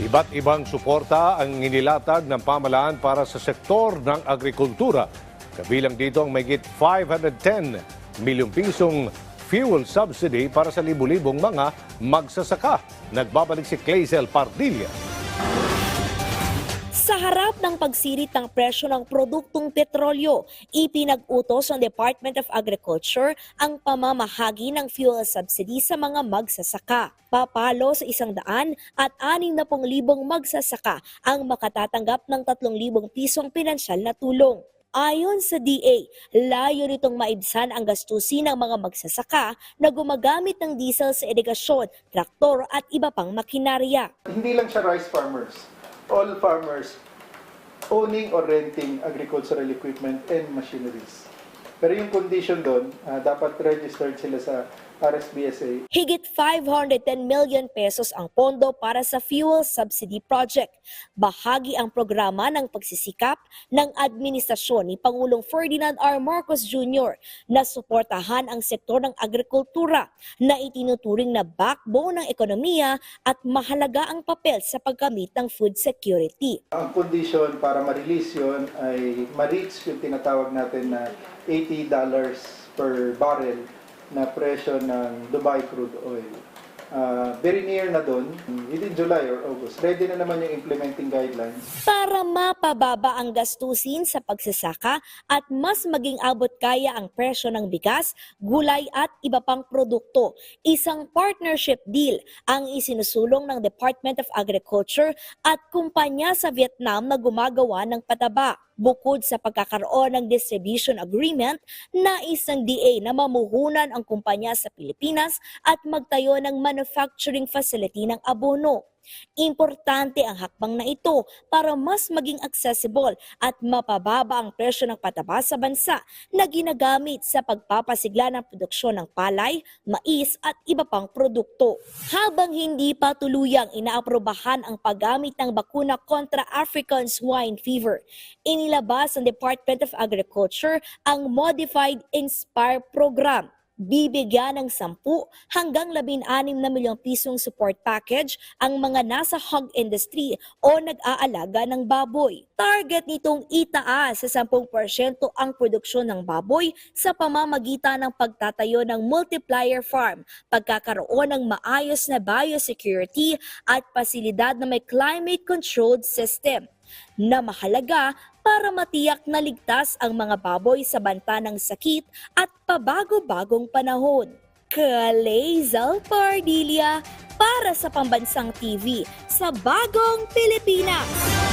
Iba't ibang suporta ang inilatag ng pamalaan para sa sektor ng agrikultura. Kabilang dito ang mayigit 510 milyong pisong fuel subsidy para sa libu-libong mga magsasaka. Nagbabalik si Clazel Pardilla. Sa harap ng pagsirit ng presyo ng produktong petrolyo, ipinag-utos ng Department of Agriculture ang pamamahagi ng fuel subsidy sa mga magsasaka. Papalo sa isang daan at anim na pong libong magsasaka ang makatatanggap ng tatlong libong pisong pinansyal na tulong. Ayon sa DA, layo nitong maibsan ang gastusin ng mga magsasaka na gumagamit ng diesel sa irigasyon, traktor at iba pang makinarya. hindi lang siya rice farmers. All farmers owning or renting agricultural equipment and machineries. Pero yung condition doon, ah, dapat registered sila sa RSBSA. Higit 510 million pesos ang pondo para sa fuel subsidy project. Bahagi ang programa ng pagsisikap ng administrasyon ni Pangulong Ferdinand R. Marcos Jr. na suportahan ang sektor ng agrikultura na itinuturing na backbone ng ekonomiya at mahalaga ang papel sa pagkamit ng food security. Ang condition para ma-release yun ay ma-reach yung tinatawag natin na $80 per barrel na presyo ng Dubai crude oil. Ah, very near na doon, within July or August. Ready na naman yung implementing guidelines. para mapababa ang gastusin sa pagsasaka at mas maging abot kaya ang presyo ng bigas, gulay at iba pang produkto. Isang partnership deal ang isinusulong ng Department of Agriculture at kumpanya sa Vietnam na gumagawa ng pataba. Bukod sa pagkakaroon ng distribution agreement, nais ng DA na mamuhunan ang kumpanya sa Pilipinas at magtayo ng manufacturing facility ng abono. Importante ang hakbang na ito para mas maging accessible at mapababa ang presyo ng pataba sa bansa na ginagamit sa pagpapasigla ng produksyon ng palay, mais at iba pang produkto. Habang hindi pa tuluyang inaaprobahan ang paggamit ng bakuna kontra African swine fever, inilabas ng Department of Agriculture ang Modified Inspire Program bibigyan ng 10 hanggang 16 na milyong pisong support package ang mga nasa hog industry o nag-aalaga ng baboy. Target nitong itaas sa 10% ang produksyon ng baboy sa pamamagitan ng pagtatayo ng multiplier farm, pagkakaroon ng maayos na biosecurity at pasilidad na may climate-controlled system na mahalaga para matiyak na ligtas ang mga baboy sa banta ng sakit at pabago-bagong panahon. Kalezal Pardilia para sa Pambansang TV sa Bagong Pilipinas.